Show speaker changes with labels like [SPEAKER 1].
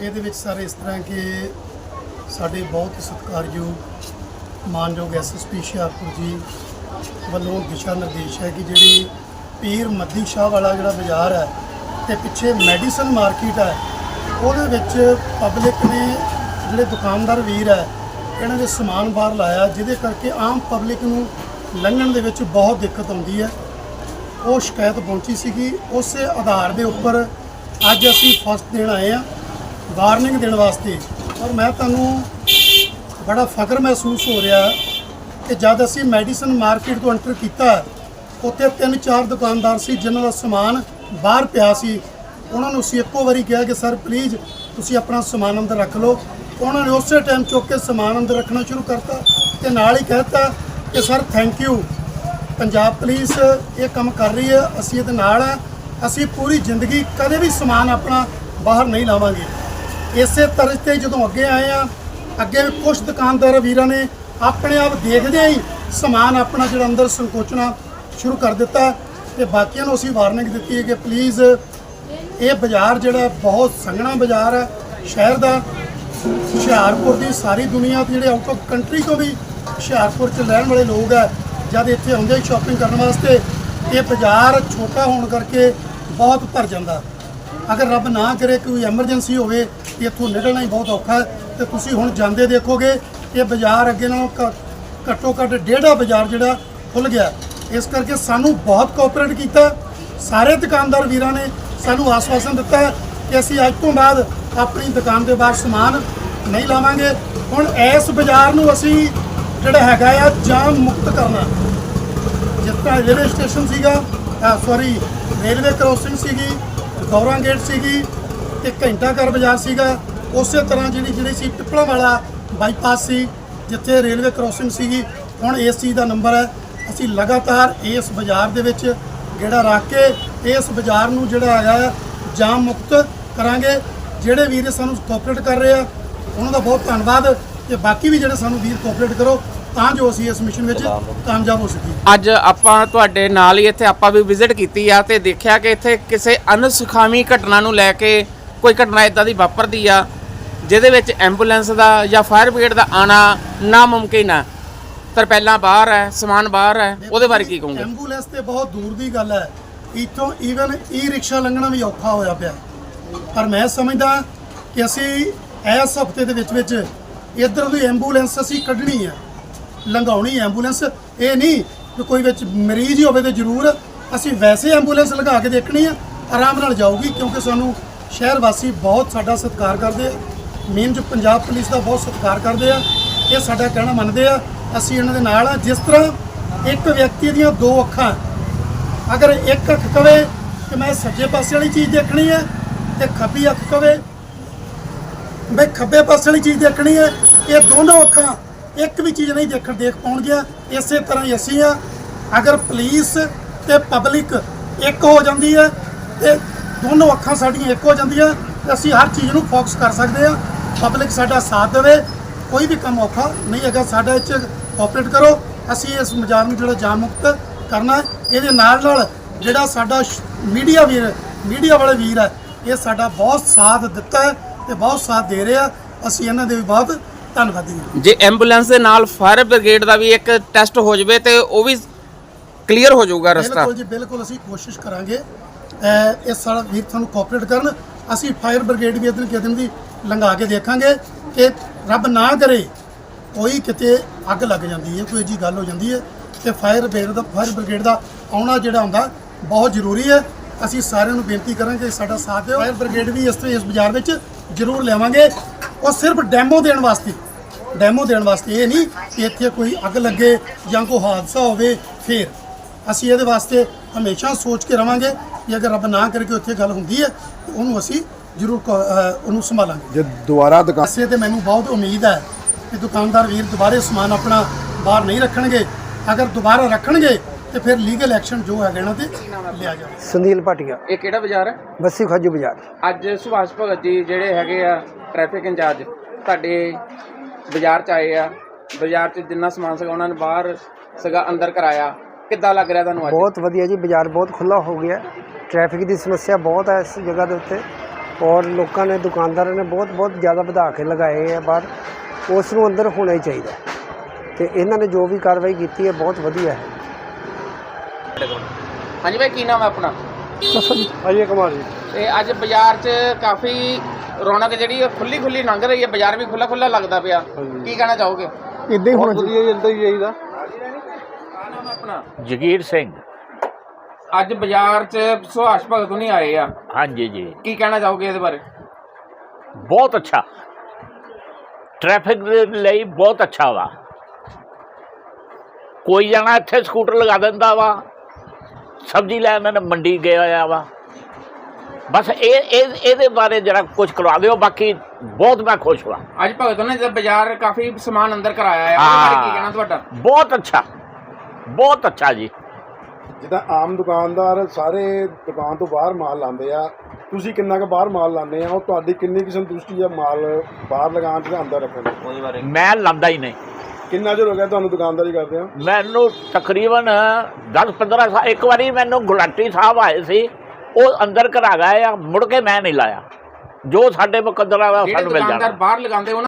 [SPEAKER 1] ਇਹਦੇ ਵਿੱਚ ਸਾਰੇ ਇਸ ਤਰ੍ਹਾਂ ਕਿ ਸਾਡੇ ਬਹੁਤ ਸਤਿਕਾਰਯੋਗ, ਮਾਨਯੋਗ ਐਸਐਸਪੀ ਹੁਸ਼ਿਆਰਪੁਰ ਜੀ ਵੱਲੋਂ ਦਿਸ਼ਾ ਨਿਰਦੇਸ਼ ਹੈ ਕਿ ਜਿਹੜੀ ਪੀਰ ਮੱਦੀ ਸ਼ਾਹ ਵਾਲਾ ਜਿਹੜਾ ਬਾਜ਼ਾਰ ਹੈ ਤੇ ਪਿੱਛੇ ਮੈਡੀਸਨ ਮਾਰਕੀਟ ਹੈ, ਉਹਦੇ ਵਿੱਚ ਪਬਲਿਕ ਨੇ ਜਿਹੜੇ ਦੁਕਾਨਦਾਰ ਵੀਰ ਹੈ, ਇਹਨਾਂ ਦੇ ਸਮਾਨ ਬਾਹਰ ਲਾਇਆ, ਜਿਹਦੇ ਕਰਕੇ ਆਮ ਪਬਲਿਕ ਨੂੰ ਲੰਘਣ ਦੇ ਵਿੱਚ ਬਹੁਤ ਦਿੱਕਤ ਆਉਂਦੀ ਹੈ। ਉਹ ਸ਼ਿਕਾਇਤ ਪਹੁੰਚੀ ਸੀਗੀ, ਉਸੇ ਆਧਾਰ ਦੇ ਉੱਪਰ ਅੱਜ ਅਸੀਂ ਫਸਟ ਦੇਣ ਆਏ ਆ ਵਾਰਨਿੰਗ ਦੇਣ ਵਾਸਤੇ। ਔਰ ਮੈਂ ਤੁਹਾਨੂੰ ਬੜਾ ਫਖਰ ਮਹਿਸੂਸ ਹੋ ਰਿਹਾ ਕਿ ਜਦ ਅਸੀਂ ਮੈਡੀਸਨ ਮਾਰਕੀਟ ਤੋਂ ਐਂਟਰ ਕੀਤਾ ਉੱਥੇ ਤਿੰਨ ਚਾਰ ਦੁਕਾਨਦਾਰ ਸੀ ਜਿਨ੍ਹਾਂ ਦਾ ਸਮਾਨ ਬਾਹਰ ਪਿਆ ਸੀ। ਉਹਨਾਂ ਨੂੰ ਅਸੀਂ ਇੱਕੋ ਵਾਰੀ ਕਿਹਾ ਕਿ, ਸਰ ਪਲੀਜ਼ ਤੁਸੀਂ ਆਪਣਾ ਸਮਾਨ ਅੰਦਰ ਰੱਖ ਲਓ। ਉਹਨਾਂ ਨੇ ਉਸੇ ਟਾਈਮ ਚੁੱਕ ਕੇ ਸਮਾਨ ਅੰਦਰ ਰੱਖਣਾ ਸ਼ੁਰੂ ਕਰਤਾ ਤੇ ਨਾਲ ਹੀ ਕਹਿਤਾ ਕਿ, sir thank you Punjab police ਇਹ ਕੰਮ ਕਰ ਰਹੀ ਹੈ, ਅਸੀਂ ਇਹਦੇ ਨਾਲ ਆ ਅਸੀਂ ਪੂਰੀ ਜ਼ਿੰਦਗੀ ਕਦੇ ਵੀ ਸਮਾਨ ਆਪਣਾ ਬਾਹਰ ਨਹੀਂ ਲਾਵਾਂਗੇ। ਇਸੇ ਤਰਜ਼ ਤੇ ਜਦੋਂ ਅੱਗੇ ਆਏ ਆ, ਅੱਗੇ ਵੀ ਕੁਝ ਦੁਕਾਨਦਾਰ ਵੀਰਾਂ ਨੇ ਆਪਣੇ ਆਪ ਦੇਖਦੇ ਹੀ ਸਮਾਨ ਆਪਣਾ ਜਿਹੜਾ ਅੰਦਰ ਸੰਕੋਚਣਾ ਸ਼ੁਰੂ ਕਰ ਦਿੱਤਾ ਤੇ ਬਾਕੀਆਂ ਨੂੰ ਅਸੀਂ ਵਾਰਨਿੰਗ ਦਿੱਤੀ ਹੈ ਕਿ ਪਲੀਜ਼ ਇਹ ਬਾਜ਼ਾਰ ਜਿਹੜਾ ਬਹੁਤ ਸੰਘਣਾ ਬਾਜ਼ਾਰ ਹੈ, ਸ਼ਹਿਰ ਦਾ, ਹੁਸ਼ਿਆਰਪੁਰ ਦੀ ਸਾਰੀ ਦੁਨੀਆ ਤੋਂ ਜਿਹੜੇ ਆਊਟ ਆਫ ਕੰਟਰੀ ਤੋਂ ਵੀ ਹੁਸ਼ਿਆਰਪੁਰ ਚ ਰਹਿਣ ਵਾਲੇ ਲੋਕ ਹੈ, ਜਦ ਇੱਥੇ ਆਉਂਦੇ ਸ਼ਾਪਿੰਗ ਕਰਨ ਵਾਸਤੇ, ਇਹ ਬਾਜ਼ਾਰ ਛੋਟਾ ਹੋਣ ਕਰਕੇ ਬਹੁਤ ਭਰ ਜਾਂਦਾ। ਅਗਰ ਰੱਬ ਨਾ ਕਰੇ, ਕੋਈ ਐਮਰਜੈਂਸੀ ਹੋਵੇ ਤੇ ਇੱਥੋਂ ਨਿਕਲਣਾ ਹੀ ਬਹੁਤ ਔਖਾ ਹੈ। ਤੇ ਤੁਸੀਂ ਹੁਣ ਜਾਂਦੇ ਦੇਖੋਗੇ, ਇਹ ਬਾਜ਼ਾਰ ਅੱਗੇ ਨਾਲੋਂ ਘ- ਘੱਟੋ ਘੱਟ ਡੇਢਾ ਬਾਜ਼ਾਰ ਜਿਹੜਾ ਖੁੱਲ ਗਿਆ। ਇਸ ਕਰਕੇ ਸਾਨੂੰ ਬਹੁਤ ਕੋਆਪਰੇਟ ਕੀਤਾ। ਸਾਰੇ ਦੁਕਾਨਦਾਰ ਵੀਰਾਂ ਨੇ ਸਾਨੂੰ ਆਸਵਾਸਨ ਦਿੱਤਾ ਕਿ ਅਸੀਂ ਅੱਜ ਤੋਂ ਬਾਅਦ ਆਪਣੀ ਦੁਕਾਨ ਦੇ ਬਾਹਰ ਸਮਾਨ ਨਹੀਂ ਲਾਵਾਂਗੇ। ਹੁਣ ਇਸ ਬਾਜ਼ਾਰ ਨੂੰ ਅਸੀਂ ਜਿਹੜਾ ਹੈਗਾ ਆ, ਜਾਮ ਮੁਕਤ ਕਰਨਾ ਜਿਸ ਤਰ੍ਹਾਂ ਰੇਲਵੇ ਸਟੇਸ਼ਨ ਸੀਗਾ ਸੌਰੀ ਰੇਲਵੇ ਕ੍ਰੋਸਿੰਗ ਸੀਗੀ ਗੌਰਾਂ ਗੇਟ ਸੀਗੀ ਤੇ ਘੰਟਾ ਘਰ ਬਾਜ਼ਾਰ ਸੀਗਾ। ਉਸੇ ਤਰ੍ਹਾਂ ਜਿਹੜੀ ਜਿਹੜੀ ਸੀ ਪਿੱਪਲਾਂ ਵਾਲਾ ਬਾਈਪਾਸ ਸੀ, ਜਿੱਥੇ ਰੇਲਵੇ ਕ੍ਰੋਸਿੰਗ ਸੀਗੀ। ਹੁਣ ਇਸ ਚੀਜ਼ ਦਾ ਨੰਬਰ ਹੈ। ਅਸੀਂ ਲਗਾਤਾਰ ਇਸ ਬਾਜ਼ਾਰ ਦੇ ਵਿੱਚ ਗੇੜਾ ਰੱਖ ਕੇ ਇਸ ਬਾਜ਼ਾਰ ਨੂੰ ਜਿਹੜਾ ਹੈਗਾ ਜਾਮ ਮੁਕਤ ਕਰਾਂਗੇ। ਜਿਹੜੇ ਵੀਰ ਸਾਨੂੰ ਕੋਆਪਰੇਟ ਕਰ ਰਹੇ ਆ, ਉਹਨਾਂ ਦਾ ਬਹੁਤ ਧੰਨਵਾਦ। ਤੇ ਬਾਕੀ ਵੀ ਜਿਹੜੇ ਸਾਨੂੰ ਵੀਰ ਕੋਆਪਰੇਟ ਕਰੋ ਤਾਂ ਜੋ ਅਸੀਂ ਇਸ ਮਿਸ਼ਨ ਵਿੱਚ ਕਾਮਯਾਬ ਹੋ ਸਕੀਏ।
[SPEAKER 2] ਅੱਜ ਆਪਾਂ ਤੁਹਾਡੇ ਨਾਲ ਹੀ ਇੱਥੇ ਆਪਾਂ ਵੀ ਵਿਜ਼ਿਟ ਕੀਤੀ ਆ ਤੇ ਦੇਖਿਆ ਕਿ ਇੱਥੇ ਕਿਸੇ ਅਨਸੁਖਾਵੀ ਘਟਨਾ ਨੂੰ ਲੈ ਕੇ ਕੋਈ ਘਟਨਾ ਇਦਾਂ ਦੀ ਵਾਪਰਦੀ ਆ ਜਿਹਦੇ ਵਿੱਚ ਐਂਬੂਲੈਂਸ ਦਾ ਜਾਂ ਫਾਇਰ ਬ੍ਰਿਗੇਡ ਦਾ ਆਣਾ ਨਾਮੁਮਕਿਨ ਆ। ਤਰਪੈਲਾਂ ਬਾਹਰ ਹੈ ਸਮਾਨ ਬਾਹਰ ਹੈ ਉਹਦੇ ਬਾਰੇ ਕੀ ਕਹੋਗੇ?
[SPEAKER 1] ਐਂਬੂਲੈਂਸ ਤੇ ਬਹੁਤ ਦੂਰ ਦੀ ਗੱਲ ਹੈ। ਇੱਥੋਂ ਈਵਨ ਈ ਰਿਕਸ਼ਾ ਲੰਘਣਾ ਵੀ ਔਖਾ ਹੋਇਆ ਪਿਆ। ਪਰ ਮੈਂ ਸਮਝਦਾ ਕਿ ਅਸੀਂ ਇਸ ਹਫ਼ਤੇ ਦੇ ਵਿੱਚ ਵਿੱਚ ਇਧਰ ਦੀ ਐਂਬੂਲੈਂਸ ਅਸੀਂ ਕੱਢਣੀ ਹੈ ਲੰਘਾਉਣੀ ਐਂਬੂਲੈਂਸ। ਇਹ ਨਹੀਂ ਕਿ ਕੋਈ ਵਿੱਚ ਮਰੀਜ਼ ਹੀ ਹੋਵੇ ਤੇ ਜ਼ਰੂਰ ਅਸੀਂ ਵੈਸੇ ਐਂਬੂਲੈਂਸ ਲਗਾ ਕੇ ਦੇਖਣੀ ਆ, ਆਰਾਮ ਨਾਲ ਜਾਊਗੀ, ਕਿਉਂਕਿ ਸਾਨੂੰ ਸ਼ਹਿਰ ਵਾਸੀ ਬਹੁਤ ਸਾਡਾ ਸਤਿਕਾਰ ਕਰਦੇ ਆ। ਮੇਨ ਜੋ ਪੰਜਾਬ ਪੁਲਿਸ ਦਾ ਬਹੁਤ ਸਤਿਕਾਰ ਕਰਦੇ ਆ, ਇਹ ਸਾਡਾ ਕਹਿਣਾ ਮੰਨਦੇ ਆ। ਅਸੀਂ ਇਹਨਾਂ ਦੇ ਨਾਲ ਆ। ਜਿਸ ਤਰ੍ਹਾਂ ਇੱਕ ਵਿਅਕਤੀ ਦੀਆਂ ਦੋ ਅੱਖਾਂ, ਅਗਰ ਇੱਕ ਅੱਖ ਕਵੇ ਕਿ ਮੈਂ ਸੱਜੇ ਪਾਸੇ ਵਾਲੀ ਚੀਜ਼ ਦੇਖਣੀ ਹੈ ਤੇ ਖੱਬੀ ਅੱਖ ਕਵੇ, ਮੈਂ ਖੱਬੇ ਪਾਸੇ ਵਾਲੀ ਚੀਜ਼ ਦੇਖਣੀ ਹੈ ਇਹ ਦੋਨੋਂ ਅੱਖਾਂ ਇੱਕ ਵੀ ਚੀਜ਼ ਨਹੀਂ ਦੇਖਣ ਦੇਖ ਪਾਉਣਗੀਆਂ ਇਸੇ ਤਰ੍ਹਾਂ ਹੀ ਅਸੀਂ ਆ। ਅਗਰ ਪੁਲਿਸ ਤੇ ਪਬਲਿਕ ਇੱਕ ਹੋ ਜਾਂਦੀ ਹੈ ਤੇ ਦੋਨੋਂ ਅੱਖਾਂ ਸਾਡੀਆਂ ਇੱਕ ਹੋ ਜਾਂਦੀਆਂ, ਤੇ ਅਸੀਂ ਹਰ ਚੀਜ਼ ਨੂੰ ਫੋਕਸ ਕਰ ਸਕਦੇ ਆ। ਪਬਲਿਕ ਸਾਡਾ ਸਾਥ ਦੇਵੇ। ਕੋਈ ਵੀ ਕੰਮ ਔਖਾ ਨਹੀਂ ਹੈਗਾ। ਸਾਡਾ ਇਹ 'ਚ ਕੋਆਪਰੇਟ ਕਰੋ। ਅਸੀਂ ਇਸ ਮਜਾਰ ਨੂੰ ਜਿਹੜਾ ਜਾਮ ਮੁਕਤ ਕਰਨਾ ਇਹਦੇ ਨਾਲ ਨਾਲ ਜਿਹੜਾ ਸਾਡਾ ਮੀਡੀਆ ਵੀਰ, ਮੀਡੀਆ ਵਾਲੇ ਵੀਰ ਹੈ ਇਹ ਸਾਡਾ ਬਹੁਤ ਸਾਥ ਦਿੱਤਾ ਹੈ ਤੇ ਬਹੁਤ ਸਾਥ ਦੇ ਰਿਹਾ ਅਸੀਂ ਇਹਨਾਂ ਦੇ ਵੀ ਬਹੁਤ ਧੰਨਵਾਦੀ ਹਾਂ।
[SPEAKER 2] ਜੇ ਐਂਬੂਲੈਂਸ ਦੇ ਨਾਲ ਫਾਇਰ ਬ੍ਰਿਗੇਡ ਦਾ ਵੀ ਇੱਕ ਟੈਸਟ ਹੋ ਜਵੇ ਤੇ ਉਹ ਵੀ ਕਲੀਅਰ ਹੋ ਜਾਊਗਾ ਰਸਤਾ।
[SPEAKER 1] ਬਿਲਕੁਲ ਜੀ ਬਿਲਕੁਲ ਅਸੀਂ ਕੋਸ਼ਿਸ਼ ਕਰਾਂਗੇ ਇਹ ਸਾਡਾ ਵੀਰ ਤੁਹਾਨੂੰ ਕੋਆਪਰੇਟ ਕਰਨ। ਅਸੀਂ ਫਾਇਰ ਬ੍ਰਿਗੇਡ ਵੀ ਇਧਰ ਕਿਦਨ ਦੀ ਲੰਘਾ ਕੇ ਦੇਖਾਂਗੇ ਕਿ ਰੱਬ ਨਾ ਕਰੇ ਕੋਈ ਕਿਤੇ ਅੱਗ ਲੱਗ ਜਾਂਦੀ ਹੈ ਕੋਈ ਜੀ ਗੱਲ ਹੋ ਜਾਂਦੀ ਹੈ ਤੇ ਫਾਇਰ ਬ੍ਰਿਗੇਡ ਦਾ ਫਾਇਰ ਬ੍ਰਿਗੇਡ ਦਾ ਆਉਣਾ ਜਿਹੜਾ ਹੁੰਦਾ ਬਹੁਤ ਜ਼ਰੂਰੀ ਹੈ। ਅਸੀਂ ਸਾਰਿਆਂ ਨੂੰ ਬੇਨਤੀ ਕਰਾਂਗੇ ਸਾਡਾ ਸਾਥ ਦਿਓ। ਫਾਇਰ ਬ੍ਰਿਗੇਡ ਵੀ ਇਸ ਤੇ ਇਸ ਬਾਜ਼ਾਰ ਵਿੱਚ ਜ਼ਰੂਰ ਲਿਆਵਾਂਗੇ। ਉਹ ਸਿਰਫ ਡੈਮੋ ਦੇਣ ਵਾਸਤੇ ਡੈਮੋ ਦੇਣ ਵਾਸਤੇ ਇਹ ਨਹੀਂ ਕਿ ਇੱਥੇ ਕੋਈ ਅੱਗ ਲੱਗੇ ਜਾਂ ਕੋਈ ਹਾਦਸਾ ਹੋਵੇ ਫੇਰ। ਅਸੀਂ ਇਹਦੇ ਵਾਸਤੇ ਹਮੇਸ਼ਾ ਸੋਚ ਕੇ ਰਵਾਂਗੇ ਕਿ ਅਗਰ ਰੱਬ ਨਾ ਕਰੇ ਕਿ ਉੱਥੇ ਗੱਲ ਹੁੰਦੀ ਹੈ ਤਾਂ ਉਹਨੂੰ ਅਸੀਂ ਜ਼ਰੂਰ ਕ- ਅਹ ਉਹਨੂੰ ਸੰਭਾਲਾਂਗੇ।
[SPEAKER 3] ਜੇ ਦੁਬਾਰਾ ਦੁਕਾਨ
[SPEAKER 1] ਤੇ ਮੈਨੂੰ ਬਹੁਤ ਉਮੀਦ ਹੈ ਕਿ ਦੁਕਾਨਦਾਰ ਵੀਰ ਦੁਬਾਰੇ ਸਮਾਨ ਆਪਣਾ ਬਾਹਰ ਨਹੀਂ ਰੱਖਣਗੇ। ਅਗਰ ਦੁਬਾਰਾ ਰੱਖਣਗੇ ਤੇ ਫਿਰ ਲੀਗਲ ਐਕਸ਼ਨ ਜੋ ਹੈਗਾ ਇਹਨਾਂ ਤੇ ਲਿਆ ਜਾਵੇ।
[SPEAKER 4] ਸੰਦੀਲ ਭਾਟੀਆ।
[SPEAKER 2] ਇਹ ਕਿਹੜਾ ਬਾਜ਼ਾਰ ਹੈ?
[SPEAKER 4] ਬੱਸੀ ਖਾਜੂ ਬਾਜ਼ਾਰ।
[SPEAKER 2] ਅੱਜ ਸੁਭਾਸ਼ ਭਗਤ ਜੀ ਜਿਹੜੇ ਹੈਗੇ ਆ ਟ੍ਰੈਫਿਕ ਇੰਚਾਰਜ ਤੁਹਾਡੇ ਬਾਜ਼ਾਰ ਚ ਆਏ ਆ ਬਾਜ਼ਾਰ ਚ ਜਿੰਨਾ ਸਮਾਨ ਸੀਗਾ ਉਹਨਾਂ ਨੇ ਬਾਹਰ ਸੀਗਾ ਅੰਦਰ ਕਰਾਇਆ। ਕਿੱਦਾਂ ਲੱਗ ਰਿਹਾ ਤੁਹਾਨੂੰ ਅੱਜ?
[SPEAKER 4] ਬਹੁਤ ਵਧੀਆ ਜੀ ਬਾਜ਼ਾਰ ਬਹੁਤ ਖੁੱਲਾ ਹੋ ਗਿਆ। ਟ੍ਰੈਫਿਕ ਦੀ ਸਮੱਸਿਆ ਬਹੁਤ ਹੈ ਇਸ ਜਗ੍ਹਾ ਦੇ ਉੱਤੇ।
[SPEAKER 3] ਔਰ ਲੋਕਾਂ ਨੇ ਦੁਕਾਨਦਾਰਾਂ ਨੇ ਬਹੁਤ ਬਹੁਤ ਜ਼ਿਆਦਾ ਵਧਾ ਕੇ ਲਗਾਏ ਆ ਬਾਹਰ। ਉਸ ਨੂੰ ਅੰਦਰ ਹੋਣਾ ਹੀ ਚਾਹੀਦਾ। ਤੇ ਇਹਨਾਂ ਨੇ ਜੋ ਵੀ ਕਾਰਵਾਈ ਕੀਤੀ ਹੈ ਬਹੁਤ ਵਧੀਆ ਹੈ।
[SPEAKER 2] ਹਾਂਜੀ ਭਾਈ ਕੀ ਨਾਮ ਹੈ ਆਪਣਾ?
[SPEAKER 3] ਅਜੇ ਕੁਮਾਰ ਜੀ।
[SPEAKER 2] ਤੇ ਅੱਜ ਬਾਜ਼ਾਰ 'ਚ ਕਾਫੀ ਰੌਣਕ ਜਿਹੜੀ ਖੁੱਲੀ ਖੁੱਲੀ ਲੰਘ ਰਹੀ ਹੈ ਬਾਜ਼ਾਰ ਵੀ ਖੁੱਲਾ ਖੁੱਲਾ ਲੱਗਦਾ ਪਿਆ। ਕੀ ਕਹਿਣਾ ਚਾਹੋਗੇ?
[SPEAKER 3] ਇਦਾਂ ਹੀ ਹੋਣਾ ਚਾਹੀਦਾ।
[SPEAKER 1] ਇਦਾਂ ਹੀ ਚਾਹੀਦਾ।
[SPEAKER 2] ਆਪਣਾ
[SPEAKER 4] ਜਗੀਰ ਸਿੰਘ।
[SPEAKER 2] ਅੱਜ ਬਾਜ਼ਾਰ 'ਚ ਸੁਹਾਸ ਭਗਤ ਨਹੀਂ ਆਏ ਆ।
[SPEAKER 4] ਹਾਂਜੀ ਜੀ।
[SPEAKER 2] ਕੀ ਕਹਿਣਾ ਚਾਹੋਗੇ ਇਹਦੇ ਬਾਰੇ?
[SPEAKER 4] ਬਹੁਤ ਅੱਛਾ। ਟ੍ਰੈਫਿਕ ਦੇ ਲਈ ਬਹੁਤ ਅੱਛਾ ਵਾ। ਕੋਈ ਜਾਣਾ ਇੱਥੇ ਸਕੂਟਰ ਲਗਾ ਦਿੰਦਾ ਵਾ। ਸਬਜ਼ੀ ਲੈਣ ਮੰਡੀ ਗਿਆ ਹੋਇਆ ਵਾ। ਬਸ ਇਹ ਇਹ ਇਹਦੇ ਬਾਰੇ ਜਰਾ ਕੁਝ ਕਰਵਾ ਦਿਓ ਬਾਕੀ ਬਹੁਤ ਮੈਂ ਖੁਸ਼ ਹਾਂ।
[SPEAKER 2] ਅੱਜ ਭਗਤ ਨੇ ਜਦ ਬਾਜ਼ਾਰ ਕਾਫੀ ਸਮਾਨ ਅੰਦਰ ਕਰਾਇਆ ਉਹਦੇ ਬਾਰੇ ਕੀ ਕਹਿਣਾ ਤੁਹਾਡਾ?
[SPEAKER 4] ਬਹੁਤ ਅੱਛਾ ਬਹੁਤ ਅੱਛਾ ਜੀ।
[SPEAKER 5] ਜਿੱਦਾਂ ਆਮ ਦੁਕਾਨਦਾਰ ਸਾਰੇ ਦੁਕਾਨ ਤੋਂ ਬਾਹਰ ਮਾਲ ਲਾਉਂਦੇ ਆ ਤੁਸੀਂ ਕਿੰਨਾ ਕੁ ਬਾਹਰ ਮਾਲ ਲਾਉਂਦੇ ਆ ਉਹ ਤੁਹਾਡੀ ਕਿੰਨੀ ਕੁ ਸੰਤੁਸ਼ਟੀ ਆ ਮਾਲ ਬਾਹਰ ਲਗਾਉਣ ਤੇ ਜਾਂ ਅੰਦਰ ਰੱਖਣ ਦੀ
[SPEAKER 4] ਮੈਂ ਲਾਂਦਾ ਹੀ ਨਹੀਂ।
[SPEAKER 5] ਕਿੰਨਾ ਚਿਰ ਹੋ ਗਿਆ ਤੁਹਾਨੂੰ ਦੁਕਾਨਦਾਰੀ ਕਰਦੇ ਆ?
[SPEAKER 4] ਮੈਨੂੰ ਤਕਰੀਬਨ 10 15 ਸਾਲ ਇੱਕ ਵਾਰੀ ਮੈਨੂੰ ਗੁਲਾਟੀ ਸਾਹਿਬ ਆਏ ਸੀ। ਉਹ ਅੰਦਰ ਕਰਾ ਗਏ ਆ ਮੁੜ ਕੇ ਮੈਂ ਨਹੀਂ ਲਾਇਆ। ਜੋ ਸਾਡੇ ਮੁਕੱਦਰਾਂ ਦਾ ਸਾਨੂੰ ਮਿਲ ਜਾਣਾ।
[SPEAKER 2] ਬਾਹਰ ਲਗਾਉਂਦੇ ਉਹਨਾਂ